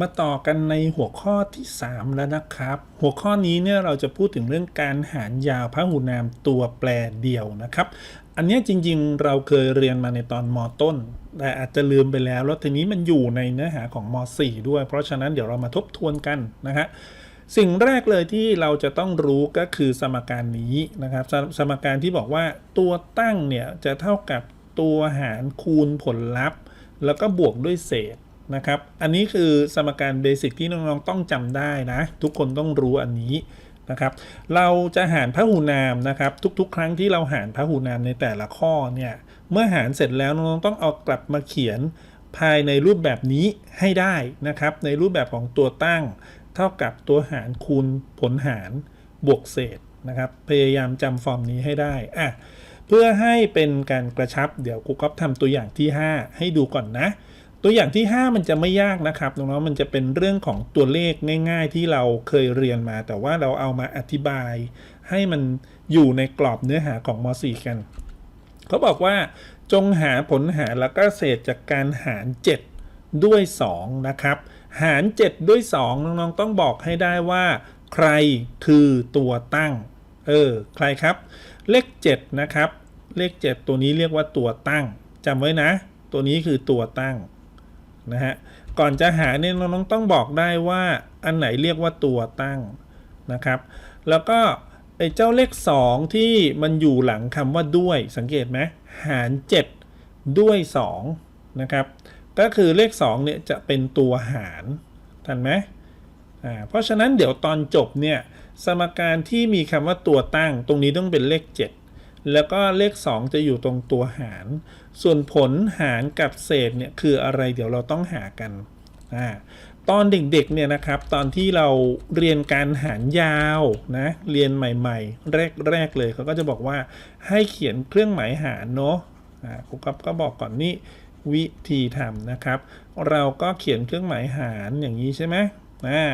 มาต่อกันในหัวข้อที่ 3 แล้วนะครับ หัวข้อนี้เนี่ยเราจะพูดถึงเรื่องการหารยาวพหูนามตัวแปรเดียวนะครับ อันนี้จริงๆเราเคยเรียนมาในตอนมต้น แต่อาจจะลืมไปแล้ว แล้วทีนี้มันอยู่ในเนื้อหาของม .4 ด้วย เพราะฉะนั้นเดี๋ยวเรามาทบทวนกันนะฮะสิ่งแรกเลยที่เราจะต้องรู้ก็คือสมการนี้นะครับสสมการที่บอกว่าตัวตั้งเนี่ยจะเท่ากับตัวหารคูณผลลัพธ์ แล้วก็บวกด้วยเศษ นะครับ อันนี้คือสมการเบสิกที่น้องๆต้องจำได้นะ ทุกคนต้องรู้อันนี้นะครับ เราจะหารพหูนามนะครับ ทุกๆ ครั้งที่เราหารพหูนามในแต่ละข้อเนี่ย เมื่อหารเสร็จแล้วน้องๆต้องเอากลับมาเขียนภายในรูปแบบนี้ให้ได้นะครับ ในรูปแบบของตัวตั้ง เท่ากับตัวหารคูณผลหารบวกเศษนะครับ พยายามจำฟอร์มนี้ให้ได้อะเพื่อให้เป็นการกระชับเดี๋ยวครูก๊อฟทำตัวอย่างที่ 5 ให้ดูก่อนนะ ตัวอย่างที่ 5 มันจะไม่ยากนะครับน้องๆมันจะเป็นเรื่องของตัวเลขง่าย ๆ ที่เราเคยเรียนมา แต่ว่าเราเอามาอธิบาย ให้มันอยู่ในกรอบเนื้อหาของม .4 กันเขาบอกว่าจงหาผลหารแล้วก็เศษจากการหาร 7 ด้วย 2 นะครับ หาร 7 ด้วย 2 น้องๆ ต้องบอกให้ได้ว่า ใครคือตัวตั้ง เออ ใครครับ เลข 7 นะครับ เลข 7 ตัวนี้เรียกว่าตัวตั้งจำไว้นะ ตัวนี้คือตัวตั้ง นะฮะ ก่อนจะหาเนี่ยน้องต้องบอกได้ว่าอันไหนเรียกว่าตัวตั้งนะครับ แล้วก็ไอ้เจ้าเลข 2 ที่มันอยู่หลังคำว่าด้วยสังเกตไหมหาร 7 ด้วย 2 นะครับ ก็คือเลข 2 เนี่ยจะเป็นตัวหารทันไหมอ่าเพราะฉะนั้นเดี๋ยวตอนจบเนี่ยสมการที่มีคำว่าตัวตั้ง ตรงนี้ต้องเป็นเลข 7 แล้วก็เลข 2 จะอยู่ตรงตัวหาร ส่วนผลหารกับเศษเนี่ยคืออะไรเดี๋ยวเราต้องหากันอ่าตอนเด็กๆเนี่ยนะครับ ตอนที่เราเรียนการหารยาวนะเรียนใหม่ๆ แรกๆเลยเขาก็จะบอกว่าให้เขียนเครื่องหมายหารเนาะครูกับก็บอกก่อนนี่วิธีทำนะครับ เราก็เขียนเครื่องหมายหารอย่างนี้ใช่ไหมอ่า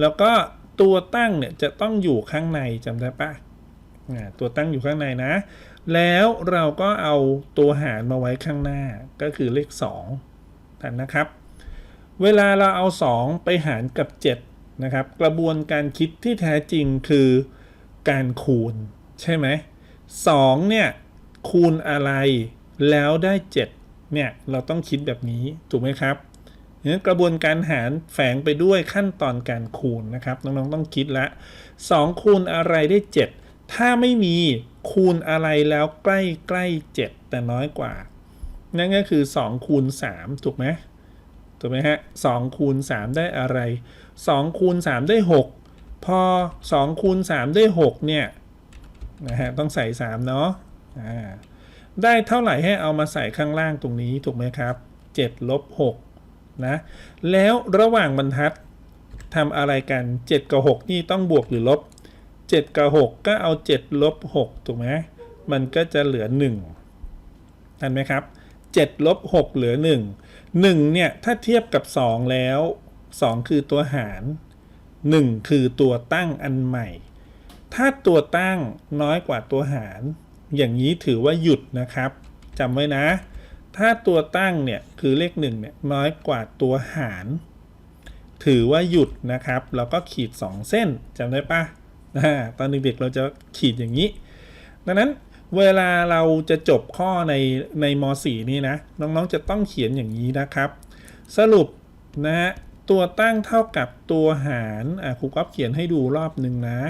แล้วก็ตัวตั้งเนี่ยจะต้องอยู่ข้างในจำได้ปะ ตัวตั้งอยู่ข้างในนะ แล้วเราก็เอาตัวหารมาไว้ข้างหน้าก็คือเลข2ทันนะครับ เวลาเราเอา 2 ไปหารกับ 7 นะครับ กระบวนการคิดที่แท้จริงคือการคูณ ใช่ไหม2เนี่ยคูณอะไรแล้วได้ 7 เนี่ย เราต้องคิดแบบนี้ ถูกไหมครับเนี่ยกระบวนการหารแฝงไปด้วยขั้นตอนการคูณนะครับ น้อง ๆ ต้องคิดละ2คูณอะไรได้ 7 ถ้าไม่มีคูณอะไรแล้วใกล้ใกล้7แต่น้อยกว่า นั่นก็คือ2คูณ3ถูกไหมถูกไหมฮะสองคูณสามได้อะไรสองคูณสามได้หกพอสองคูณสามได้หกเนี่ยนะฮะต้องใส่สามเนาะอ่าได้เท่าไหร่ให้เอามาใส่ข้างล่างตรงนี้ถูกไหมครับเจ็ดลบหกนะแล้วระหว่างบรรทัดทำอะไรกัน 7 กับ 6 นี่ต้องบวกหรือลบ 7 กับ 6 ก็เอา 7 ลบ 6 ถูกไหมมันก็จะเหลือ 1 ทันไหมครับ 7 ลบ 6 เหลือ 1 1 เนี่ย ถ้าเทียบกับ 2 แล้ว 2 คือตัวหาร 1 คือตัวตั้งอันใหม่ ถ้าตัวตั้งน้อยกว่าตัวหาร อย่างนี้ถือว่าหยุดนะครับจำไว้นะ ถ้าตัวตั้งเนี่ย คือเลข 1 เนี่ย น้อยกว่าตัวหาร ถือว่าหยุดนะครับ แล้วก็ขีด 2 เส้นจำได้ปะ ตอนเด็กๆเราจะขีดอย่างนี้ ดังนั้นเวลาเราจะจบข้อในในม .4 นี่นะ น้องๆจะต้องเขียนอย่างนี้นะครับ สรุปนะฮะตัวตั้งเท่ากับตัวหารอะครูก๊อฟเขียนให้ดูรอบหนึ่งนะ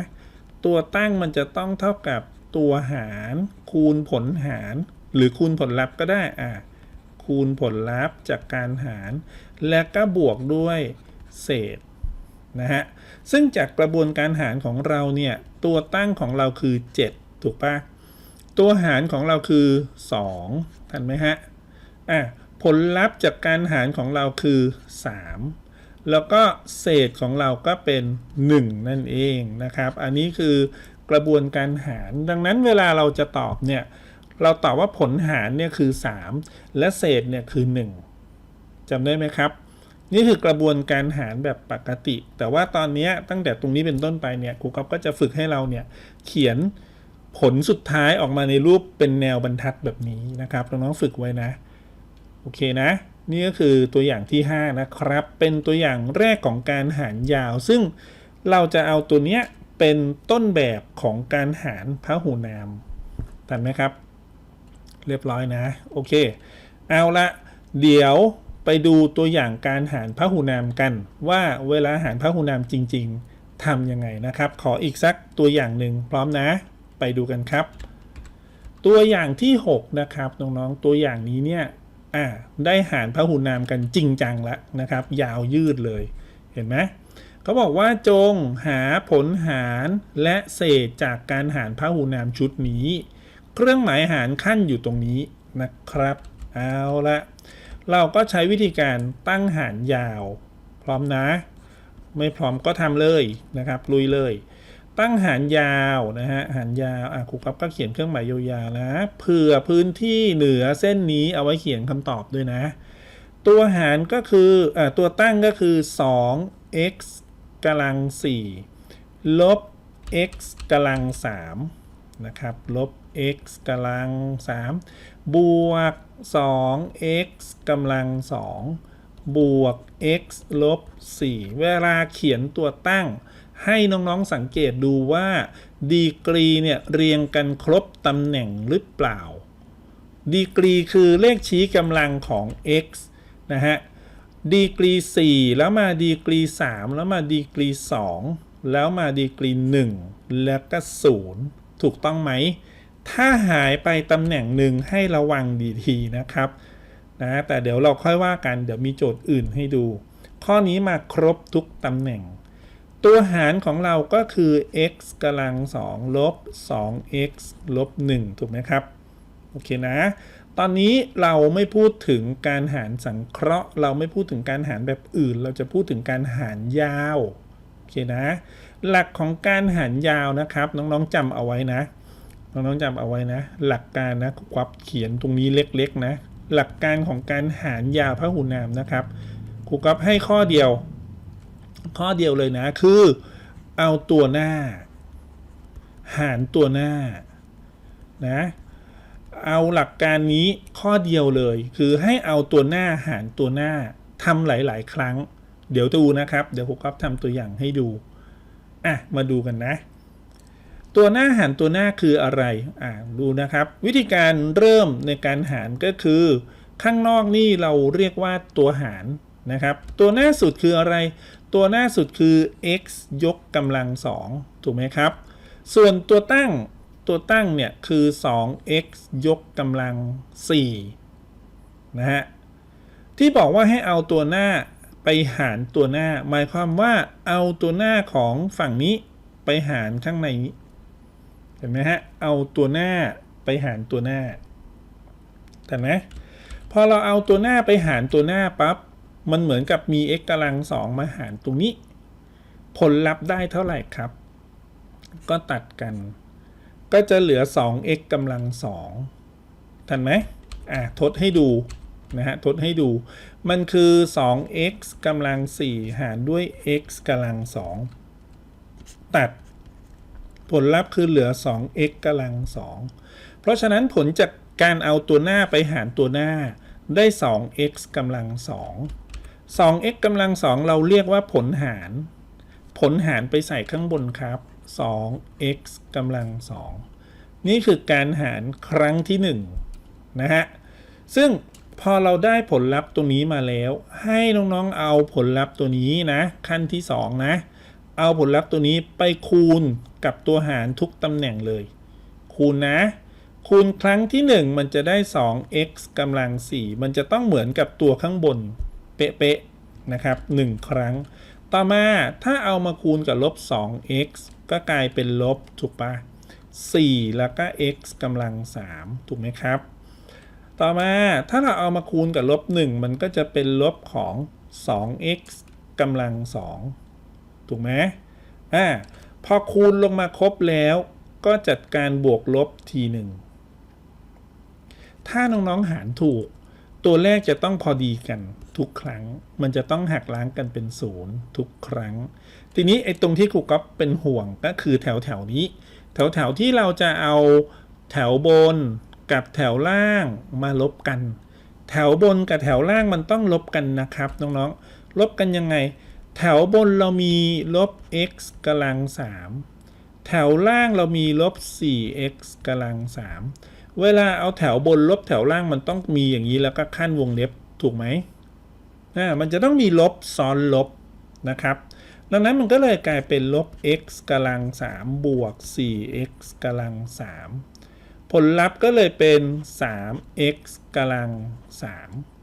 ตัวตั้งมันจะต้องเท่ากับตัวหาร คูณผลหาร หรือคูณผลลัพธ์ก็ได้อะคูณผลลัพธ์จากการหาร และก็บวกด้วยเศษ นะฮะ ซึ่งจากกระบวนการหารของเราเนี่ย ตัวตั้งของเราคือ 7 ถูกปะตัวหารของเราคือ 2 ทันไหมฮะ อะ ผลลัพธ์จากการหารของเราคือ 3 แล้วก็เศษของเราก็เป็น 1 นั่นเองนะครับ อันนี้คือกระบวนการหาร ดังนั้นเวลาเราจะตอบเนี่ย เราตอบว่าผลหารเนี่ยคือ 3 และเศษเนี่ยคือ 1จำได้ไหมครับ นี่คือกระบวนการหารแบบปกติ แต่ว่าตอนนี้ตั้งแต่ตรงนี้เป็นต้นไปเนี่ยครูก๊อฟก็จะฝึกให้เราเนี่ยเขียนผลสุดท้ายออกมาในรูปเป็นแนวบรรทัดแบบนี้นะครับน้องๆฝึกไว้นะ โอเคนะ นี่ก็คือตัวอย่างที่ 5 นะครับ เป็นตัวอย่างแรกของการหารยาว ซึ่งเราจะเอาตัวเนี้ยเป็นต้นแบบของการหารพหูนามทันไหมครับ เรียบร้อยนะ โอเค เอาละเดี๋ยว ไปดูตัวอย่างการหารพหูนามกัน ว่าเวลาหารพหูนามจริง ๆทำยังไงนะครับ ขออีกสักตัวอย่างหนึ่งพร้อมนะ ไปดูกันครับ ตัวอย่างที่ 6 นะครับน้องๆตัวอย่างนี้เนี่ยอ่าได้หารพหูนามกันจริงจังแล้วนะครับ ยาวยืดเลยเห็นไหมเขาบอกว่าจงหาผลหารและเศษจากการหารพหูนามชุดนี้ เครื่องหมายหารขั้นอยู่ตรงนี้นะครับ เอาละ เราก็ใช้วิธีการตั้งหารยาว พร้อมนะ ไม่พร้อมก็ทำเลยนะครับ ลุยเลย ตั้งหารยาวนะฮะหารยาวอะครูครับก็เขียนเครื่องหมายยาวๆนะเผื่อพื้นที่เหนือเส้นนี้เอาไว้เขียนคำตอบด้วยนะ ตัวหารก็คืออ่าตัวตั้งก็คือ 2x กำลัง4ลบ x กำลัง3นะครับลบ x กำลัง 3 บวก 2x กำลัง 2 บวก x ลบ 4 เวลาเขียนตัวตั้ง ให้น้องๆสังเกตดูว่าดีกรีเนี่ยเรียงกันครบตำแหน่งหรือเปล่า ดีกรีคือเลขชี้กำลังของ x นะฮะดีกรี 4 แล้วมาดีกรี 3 แล้วมาดีกรี 2 แล้วมาดีกรี 1 แล้วก็ 0 ถูกต้องไหม ถ้าหายไปตำแหน่งหนึ่งให้ระวังดีทีนะครับนะแต่เดี๋ยวเราค่อยว่ากันเดี๋ยวมีโจทย์อื่นให้ดู ข้อนี้มาครบทุกตำแหน่ง ตัวหารของเราก็คือ x กำลัง2ลบ 2x ลบ 1 ถูกไหมครับ โอเคนะ ตอนนี้เราไม่พูดถึงการหารสังเคราะห์ เราไม่พูดถึงการหารแบบอื่น เราจะพูดถึงการหารยาว โอเคนะ หลักของการหารยาวนะครับ น้องๆจำเอาไว้นะ น้องๆจำเอาไว้นะ หลักการนะควับเขียนตรงนี้เล็กๆนะ หลักการของการหารยาวพหูนามนะครับครูกับให้ข้อเดียว ข้อเดียวเลยนะ คือเอาตัวหน้า หารตัวหน้านะเอาหลักการนี้ข้อเดียวเลย คือให้เอาตัวหน้าหารตัวหน้าทำหลาย ๆ ครั้ง เดี๋ยวดูนะครับ เดี๋ยวครูก๊อฟทำตัวอย่างให้ดูอะมาดูกันนะ ตัวหน้าหารตัวหน้าคืออะไรอ่าดูนะครับ วิธีการเริ่มในการหารก็คือ ข้างนอกนี่เราเรียกว่าตัวหารนะครับ ตัวหน้าสุดคืออะไร ตัวหน้าสุดคือ x ยกกำลังสองถูกไหมครับ ส่วนตัวตั้งตัวตั้งเนี่ยคือ 2x ยกกำลัง4นะฮะ ที่บอกว่าให้เอาตัวหน้าไปหารตัวหน้า หมายความว่าเอาตัวหน้าของฝั่งนี้ไปหารข้างในนี้ ห็นไหมฮะ เอาตัวหน้าไปหารตัวหน้าแต่นะ พอเราเอาตัวหน้าไปหารตัวหน้าปั๊บ มันเหมือนกับมี x กำลังสองมาหารตรงนี้ ผลลัพธ์ได้เท่าไหร่ครับ ก็ตัดกัน ก็จะเหลือ 2x กำลัง2ทันไหมอะ ทดให้ดูนะฮะ ทดให้ดู มันคือ 2x กำลัง4หารด้วย x กำลัง2ตัด ผลลัพธ์คือเหลือ 2x กำลัง 2 เพราะฉะนั้นผลจากการเอาตัวหน้าไปหารตัวหน้าได้ 2x กำลัง 2 2x กำลัง 2 เราเรียกว่าผลหาร ผลหารไปใส่ข้างบนครับ 2x กำลัง 2 นี่คือการหารครั้งที่ 1 นะฮะ ซึ่งพอเราได้ผลลัพธ์ตัวนี้มาแล้ว ให้น้องๆเอาผลลัพธ์ตัวนี้นะ ขั้นที่ 2 นะ เอาผลลัพธ์ตัวนี้ไปคูณ กับตัวหารทุกตำแหน่งเลย คูณนะ คูณครั้งที่ 1 มันจะได้ 2x กำลัง 4 มันจะต้องเหมือนกับตัวข้างบน เป๊ะๆนะครับ 1 ครั้ง ต่อมาถ้าเอามาคูณกับลบ 2x ก็กลายเป็นลบถูกปะ4 แล้วก็ x กำลัง 3 ถูกไหมครับ ต่อมาถ้าเราเอามาคูณกับลบ 1 มันก็จะเป็นลบของ 2x กำลัง 2 ถูกไหมอ่า พอคูณลงมาครบแล้ว ก็จัดการบวกลบทีหนึ่ง ถ้าน้องๆหารถูก ตัวเลขจะต้องพอดีกันทุกครั้ง มันจะต้องหักล้างกันเป็นศูนย์ทุกครั้ง ทีนี้ไอ้ตรงที่ครูก๊อฟเป็นห่วงก็คือแถวแถวนี้ แถวแถวที่เราจะเอาแถวบนกับแถวล่างมาลบกัน แถวบนกับแถวล่างมันต้องลบกันนะครับน้องๆลบกันยังไง แถวบนเรามีลบ x กำลัง 3 แถวล่างเรามีลบ 4x กำลัง 3 เวลาเอาแถวบนลบแถวล่างมันต้องมีอย่างนี้แล้วก็ขั้นวงเล็บถูกไหมอ่ามันจะต้องมีลบซ้อนลบนะครับ ดังนั้นมันก็เลยกลายเป็นลบ x กำลัง 3 บวก 4x กำลัง 3 ผลลัพธ์ก็เลยเป็น 3x กำลัง 3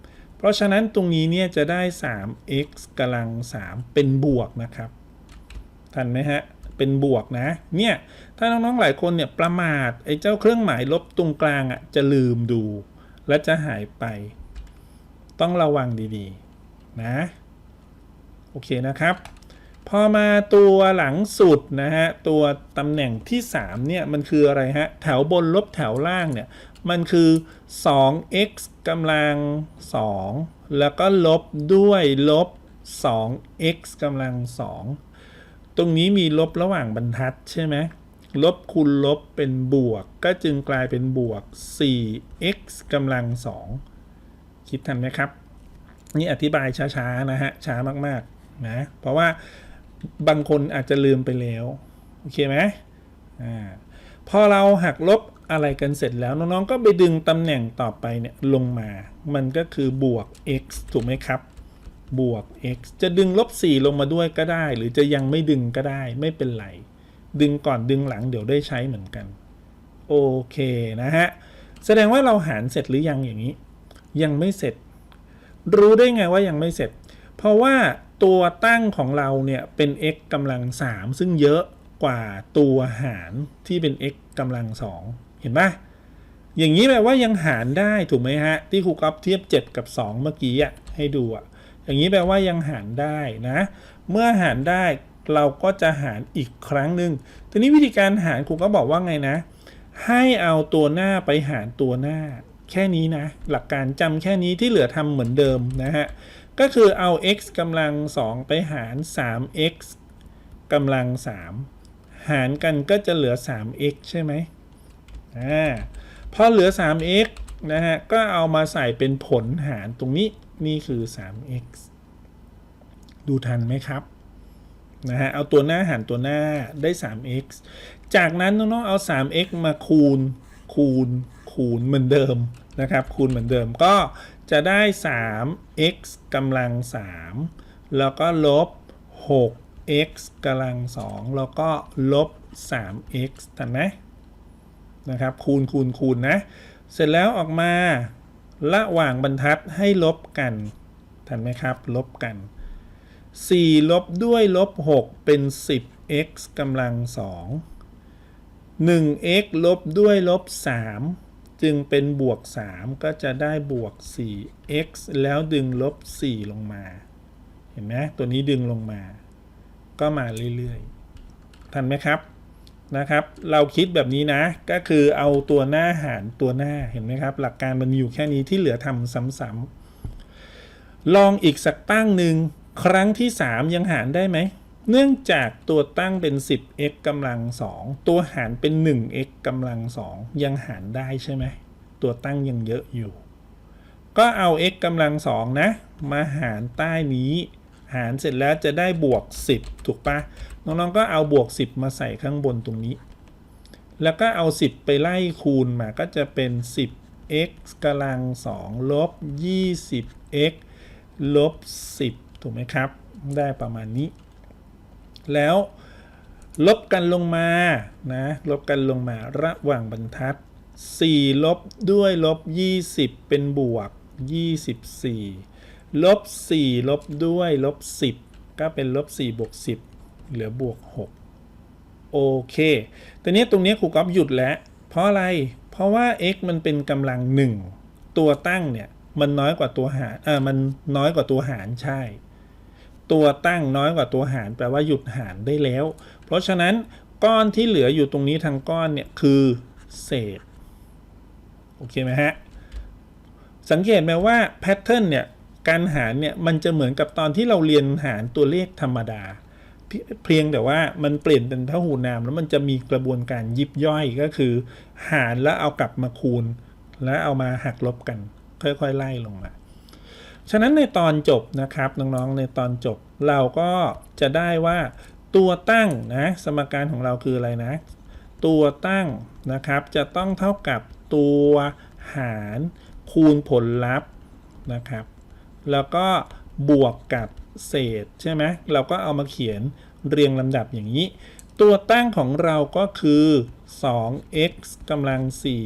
เพราะฉะนั้นตรงนี้เนี่ยจะได้ 3x กำลัง 3 เป็นบวกนะครับ ทันไหมฮะ เป็นบวกนะ เนี่ย ถ้าน้องๆหลายคนเนี่ยประมาทไอ้เจ้าเครื่องหมายลบตรงกลางอะ่ะจะลืมดู และจะหายไป ต้องระวังดีๆ นะ โอเคนะครับ พอมาตัวหลังสุดนะฮะตัวตำแหน่งที่3เนี่ยมันคืออะไรฮะแถวบนลบแถวล่างเนี่ยมันคือ 2x กำลัง 2 แล้วก็ลบด้วยลบ 2x กำลัง 2 ตรงนี้มีลบระหว่างบรรทัดใช่ไหมลบคูณลบเป็นบวก ก็จึงกลายเป็นบวก 4x กำลัง 2 คิดทันไหมครับ นี่อธิบายช้าๆ นะฮะ ช้ามากๆ นะ เพราะว่า บางคนอาจจะลืมไปแล้ว โอเคไหมอ่าพอเราหักลบอะไรกันเสร็จแล้วน้องๆก็ไปดึงตำแหน่งต่อไปเนี่ยลงมา มันก็คือบวก x ถูกไหมครับ บวก x จะดึงลบ 4 ลงมาด้วยก็ได้ หรือจะยังไม่ดึงก็ได้ไม่เป็นไร ดึงก่อนดึงหลังเดี๋ยวได้ใช้เหมือนกัน โอเคนะฮะ แสดงว่าเราหารเสร็จหรือยังอย่างนี้ ยังไม่เสร็จ รู้ได้ไงว่ายังไม่เสร็จ เพราะว่า ตัวตั้งของเราเนี่ยเป็น x กำลัง 3 ซึ่งเยอะกว่าตัวหารที่เป็น x กำลัง 2 เห็นปะอย่างนี้แปลว่ายังหารได้ถูกไหมฮะ ที่ครูกอฟเทียบ 7 กับ 2 เมื่อกี้อะให้ดูอะอย่างนี้แปลว่ายังหารได้นะ เมื่อหารได้เราก็จะหารอีกครั้งหนึ่งทีนี้วิธีการหารครูก็บอกว่าไงนะ ให้เอาตัวหน้าไปหารตัวหน้า แค่นี้นะ หลักการจำแค่นี้ที่เหลือทำเหมือนเดิมนะฮะ ก็คือเอา x กำลัง 2 ไปหาร 3x กำลัง 3 หารกันก็จะเหลือ 3x ใช่ไหมอ่าพอเหลือ 3x นะฮะ ก็เอามาใส่เป็นผลหารตรงนี้ นี่คือ 3x ดูทันไหมครับ นะฮะ เอาตัวหน้าหารตัวหน้าได้ 3x จากนั้นน้องๆเอา 3x มาคูณ คูณ คูณเหมือนเดิมนะครับ คูณเหมือนเดิมก็ จะได้ 3x กำลัง 3 แล้วก็ลบ 6x กำลัง 2 แล้วก็ลบ 3x ทันไหมนะครับ คูณคูณคูณนะ เสร็จแล้วออกมาระหว่างบรรทัดให้ลบกันทันไหมครับ ลบกัน 4 ลบด้วยลบ 6 เป็น 10x กำลัง 2 1x ลบด้วยลบ 3 จึงเป็นบวก 3 ก็จะได้บวก 4x แล้วดึงลบ 4 ลงมา เห็นไหมตัวนี้ดึงลงมา ก็มาเรื่อยๆ ทันไหมครับนะครับ เราคิดแบบนี้นะ ก็คือเอาตัวหน้าหารตัวหน้าเห็นไหมครับ หลักการมันอยู่แค่นี้ที่เหลือทำซ้ำๆลองอีกสักตั้งหนึ่งครั้งที่ 3 ยังหารได้ไหม เนื่องจากตัวตั้งเป็น 10x กำลัง 2 ตัวหารเป็น 1x กำลัง 2 ยังหารได้ใช่ไหม ตัวตั้งยังเยอะอยู่ ก็เอา x กำลัง 2 นะ มาหารใต้นี้ หารเสร็จแล้วจะได้บวก 10 ถูกปะน้องๆก็เอาบวก 10 มาใส่ข้างบนตรงนี้ แล้วก็เอา 10 ไปไล่คูณมาก็จะเป็น 10x กำลัง 2 ลบ 20x ลบ 10 ถูกไหมครับ ได้ประมาณนี้ แล้วลบกันลงมานะลบกันลงมาระหว่างบรรทัด 4 ลบด้วยลบ 20 เป็นบวก 24 ลบ 4 ลบด้วยลบ 10 ก็เป็นลบ 4 บวก 10 เหลือบวก 6 โอเคตอนนี้ตรงนี้ครูก๊อฟหยุดแล้ว เพราะอะไร เพราะว่า x มันเป็นกำลัง 1 ตัวตั้งเนี่ย มันน้อยกว่าตัวหารอ่ามันน้อยกว่าตัวหารใช่ ตัวตั้งน้อยกว่าตัวหารแปลว่าหยุดหารได้แล้ว เพราะฉะนั้นก้อนที่เหลืออยู่ตรงนี้ทั้งก้อนเนี่ยคือเศษโอเคไหมฮะสังเกตไหมว่าแพทเทิร์นเนี่ยการหารเนี่ยมันจะเหมือนกับตอนที่เราเรียนหารตัวเลขธรรมดาเพีเพียงแต่ว่ามันเปลี่ยนเป็นพหูนามแล้วมันจะมีกระบวนการยิบย่อยก็คือ หารแล้วเอากลับมาคูณ แล้วเอามาหักลบกัน ค่อยๆไล่ลงมา ฉะนั้นในตอนจบนะครับน้องๆในตอนจบเราก็จะได้ว่าตัวตั้งนะสมการของเราคืออะไรนะ ตัวตั้งนะครับจะต้องเท่ากับตัวหารคูณผลลัพธ์นะครับ แล้วก็บวกกับเศษใช่ไหมเราก็เอามาเขียนเรียงลำดับอย่างนี้ ตัวตั้งของเราก็คือ 2x กำลัง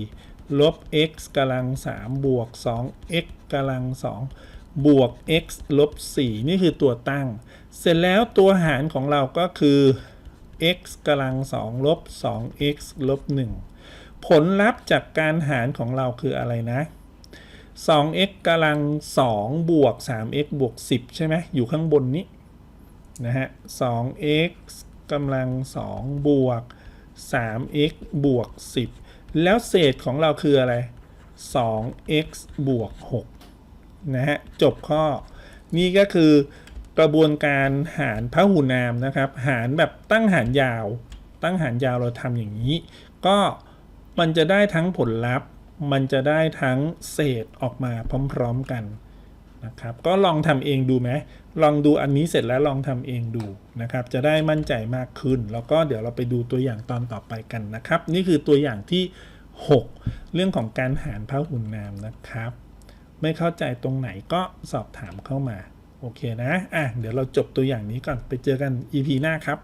4ลบ x กำลัง3บวก 2x กำลัง2 บวก x ลบ 4 นี่คือตัวตั้ง เสร็จแล้วตัวหารของเราก็คือ x กำลัง2ลบ 2x ลบ 1 ผลลัพธ์จากการหารของเราคืออะไรนะ 2x กำลัง 2 บวก 3x บวก 10 ใช่ไหมอยู่ข้างบนนี้ นะฮะ 2x กำลัง 2 บวก 3x บวก 10 แล้วเศษของเราคืออะไร 2x บวก 6 นะฮะจบข้อ นี่ก็คือกระบวนการหารพหูนามนะครับ หารแบบตั้งหารยาว ตั้งหารยาวเราทำอย่างนี้ ก็มันจะได้ทั้งผลลัพธ์ มันจะได้ทั้งเศษออกมาพร้อมๆกันนะครับ ก็ลองทำเองดูไหมลองดูอันนี้เสร็จแล้วลองทำเองดูนะครับ จะได้มั่นใจมากขึ้น แล้วก็เดี๋ยวเราไปดูตัวอย่างตอนต่อไปกันนะครับ นี่คือตัวอย่างที่ 6 เรื่องของการหารพหุนามนะครับ ไม่เข้าใจตรงไหนก็สอบถามเข้ามา โอเคนะ อะ เดี๋ยวเราจบตัวอย่างนี้ก่อน ไปเจอกัน EP หน้าครับ